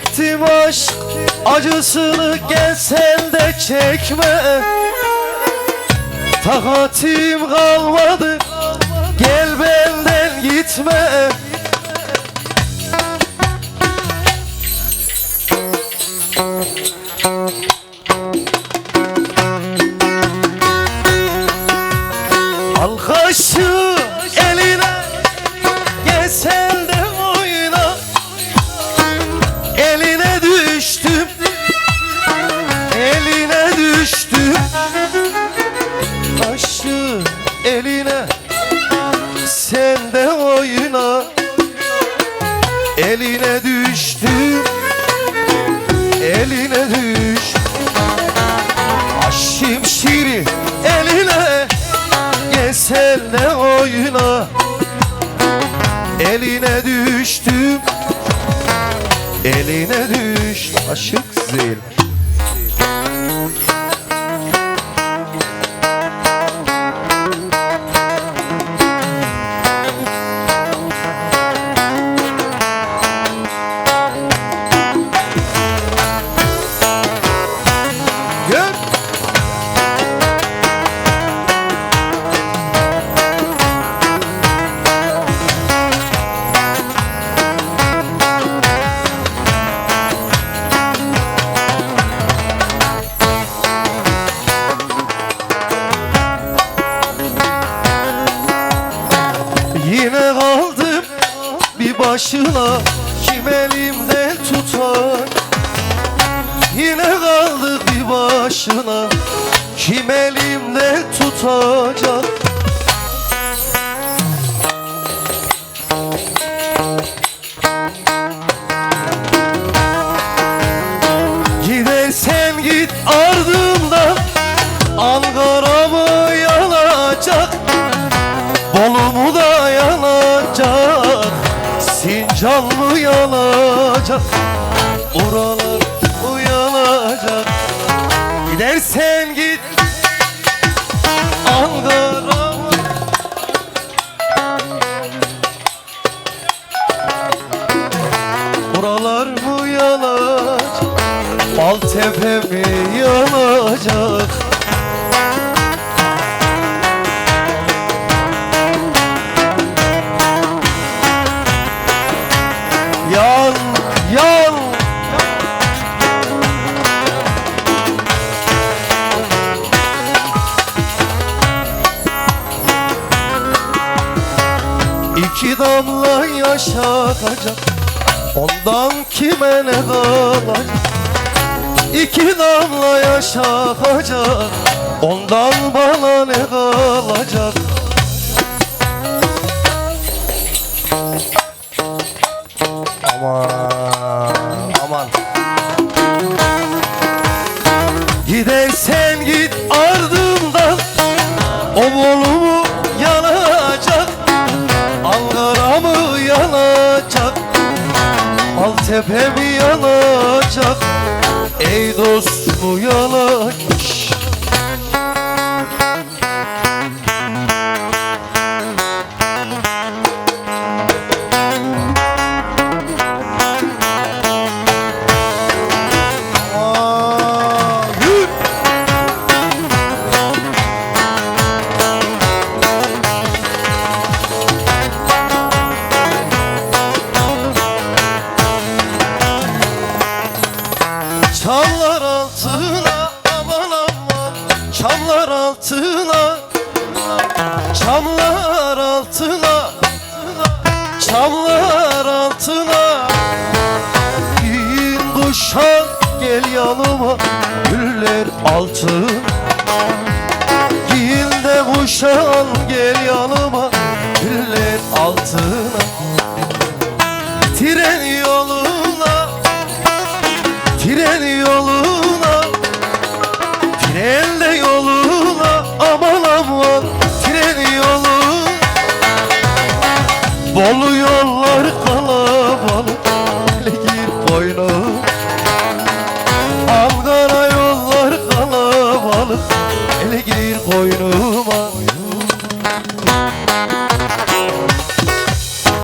Çektim aşk acısını gel sen de çekme. Takatim kalmadı gel benden gitme Eline düştüm Eline düş Aşım şiri eline. Gel sen de oyna. Eline düştüm. Eline düş aşık zil başına Kim elimden tutar? Yine kaldık bir başına Kim elimden tutacak? Gidersen git ardımdan Ankara mı yanacak yanacak Buralar uyanacak. Gidersen git Ankara mı Buralar mı yanacak? Maltepe mi yanacak İki damla yaş akacak Ondan kime ne kalacak İki damla yaş akacak Ondan bana ne kalacak Aman dost mu yanacak altına Çamlar altına Çamlar altına. Bin kuşak gel yanıma güller altın Giyin de kuşan gel yanıma Güller altın